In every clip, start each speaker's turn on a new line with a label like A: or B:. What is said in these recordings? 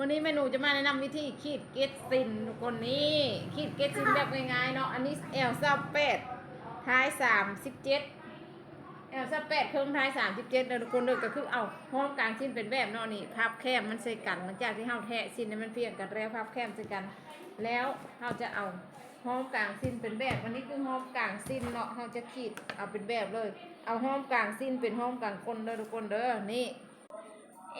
A: วันนี้เมนูจะมาแนะนำวิธีขีดเกตซินทุกคนนี่ขีดเกตซินแบบง่ายๆเนาะอันนี้เอลซับเปดท้ายสามสิบเจ็ดเอลซับเปดเครื่องท้ายสามสิบเจ็ดทุกคนเลยก็คือเอาห้องกลางชิ้นเป็นแบบเนาะนี่พับแคมมันใส่กันหลังจากที่เฮาแทะชิ้นนั้นมันเพียงกันแล้วพับแคมใส่กัน แล้วเฮาจะเอาห้องกลางสิ้นเป็นแบบอันนี้คือห้องกลางสิ้นเนาะเฮาจะขีดเอาเป็นแบบเลย เอาห้องกลางสิ้นเป็นห้องกลางก้นเด้อทุกคนเด้อนี่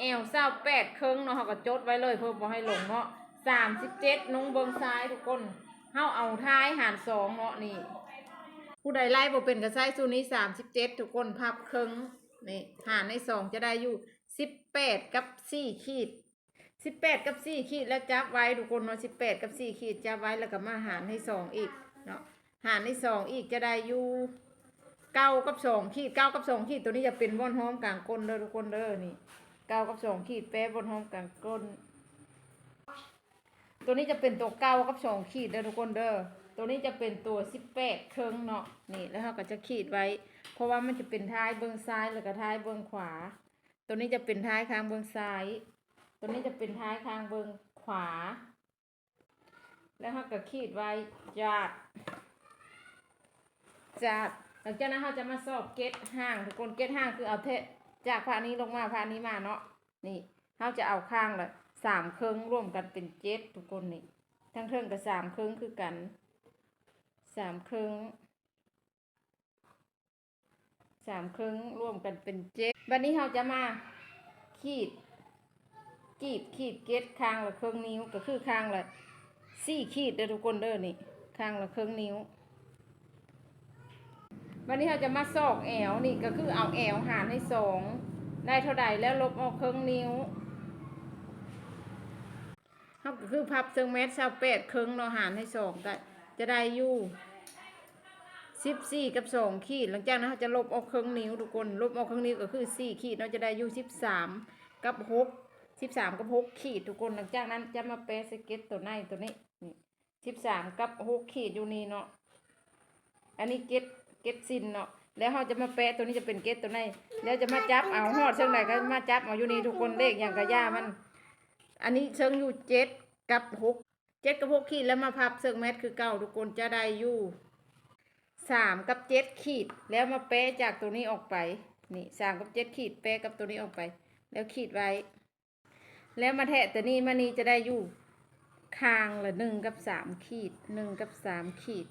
A: เอวเศร้าแปดครึ่งเนาะเขาก็จดไว้เลยเพื่อบ่ให้หลงเนาะสามสิบเจ็ดน้งเบิงซ้ายทุกคนเฮาเอาท้ายหารสองเนาะนี่ ผู้ใดไล่บ่เป็นก็ใช้สูนี้สามสิบเจ็ดทุกคนพับครึ่งนี่หารในสองจะได้อยู่สิบแปดกับสี่ขีดสิบแปดกับสี่ขีดแล้วจับไว้ทุกคนเนาะสิบแปดกับสี่ขีดจับไว้แล้วก็มาหารให้สองอีกเนาะหารในสองอีกจะได้อยู่เก้ากับสองขีดเก้ากับสองขีดตัวนี้จะเป็นว่อนห้อมกลางก้นเด้อทุกคนเด้อนี่ เก้ากับสองขีดแปะบนห้องกลางก้น ตัวนี้จะเป็นตัวเก้ากับสองขีดเด้อทุกคนเด้อตัวนี้จะเป็นตัวสิบแปดเครื่องเนาะนี่แล้วเราก็จะขีดไว้ เพราะว่ามันจะเป็นท้ายเบื้องซ้ายแล้วก็ท้ายเบื้องขวา ตัวนี้จะเป็นท้ายข้างเบื้องซ้าย ตัวนี้จะเป็นท้ายข้างเบื้องขวา แล้วเราก็ขีดไว้จัดจัดหลังจากนั้นเราจะมาสอบเกตห่างทุกคนเกตห่างคือเอาเท จากพานี้ลงมาพานี้มาเนาะนี่เขาจะเอาข้างละสามเครื่องร่วมกันเป็นเจ็ดทุกคนนี่ทั้งเครื่องกับสามเครื่องคือกันสามเครื่องสามเครื่องร่วมกันเป็นเจ็ดวันนี้เราจะมาขีดกีดขีดเกตข้างละเครื่องนิ้วก็คือข้างละสี่ขีดเด้อทุกคนเด้อนี่ข้างละเครื่องนิ้ว วันนี้เราจะมาซอกแอวนี่ก็คือเอาแอวหารให้สองได้เท่าใดแล้วลบออกครึ่งนิ้วเขาก็คือพับเซิงเมตรชาวเป็ดครึ่งเนาหารให้สองก็จะได้อยู่สิบสี่กับสองขีด หลังจากนั้นเขาจะลบออกครึ่งนิ้วทุกคนลบออกครึ่งนิ้วก็คือสี่ขีดเนาจะได้อยู่สิบสามกับหกสิบสามกับหกขีดทุกคนหลังจากนั้นจะมาแปะสเก็ตตัวในตัวนี้นี่สิบสามกับหกขีดอยู่นี่เนาะอันนี้เก็ต เก็ตซินเนาะแล้วเราจะมาแปะตัวนี้จะเป็นเก็ตตัวไหนแล้วจะมาจับเอาหอดเชิงไหนก็มาจับเอาอยู่นี่ทุกคนเลขอย่างกระย่ามัน อันนี้เชิงอยู่เจ็ดกับหกเจ็ดกับหกขีดแล้วมาพับเชิงเม็ดคือเก้าทุกคนจะได้อยู่สามกับเจ็ดขีด แล้วมาแปะจากตัวนี้ออกไปนี่สามกับเจ็ดขีดแปะกับตัวนี้ออกไป แล้วขีดไว้ แล้วมาแทะตัวนี้มานี่จะได้อยู่คางละหนึ่งกับสามขีดหนึ่งกับสามขีด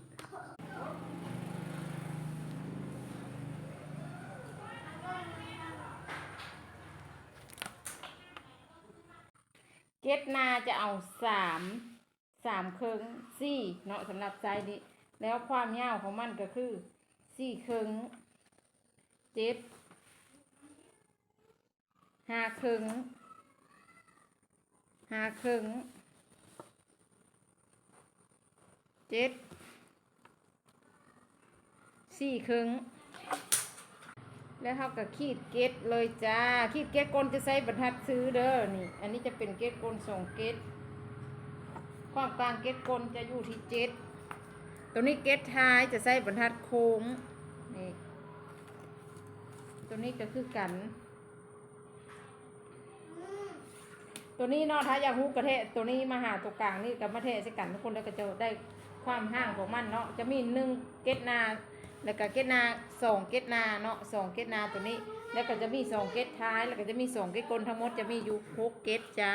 A: เก็ตนาจะเอาสามสามเคิงสี่เนาะสำหรับไซส์นี้แล้วความยาวของมันก็คือสี่เคิงเจ็ดห้าเคิงห้าเคิงเจ็ดสี่เคิง แล้วเขาก็ขีดเกตเลยจ้า ขีดเกตกลจะใช้บรรทัดซื้อเด้อนี่ อันนี้จะเป็นเกตกลสองเกตความกลางเกตกลจะอยู่ที่เจ็ดตัวนี้เกตท้ายจะใช้บรรทัดโค้งนี่ตัวนี้ก็คือกัน ตัวนี้นาะถ้าอยากฮู้กระเทะตัวนี้มาหาตัวกลางนี่กับมาเทะใส่กันทุกคนแล้วก็จะได้ความห่างของมันเนาะจะมีหนึ่งเกตนา แล้วก็เกตนาสองเกตนาเนาะสองเกตนาตัวนี้ แล้วก็จะมีสองเกตท้าย แล้วก็จะมีสองเกตกลทั้งหมดจะมีอยู่หกเกตจ้า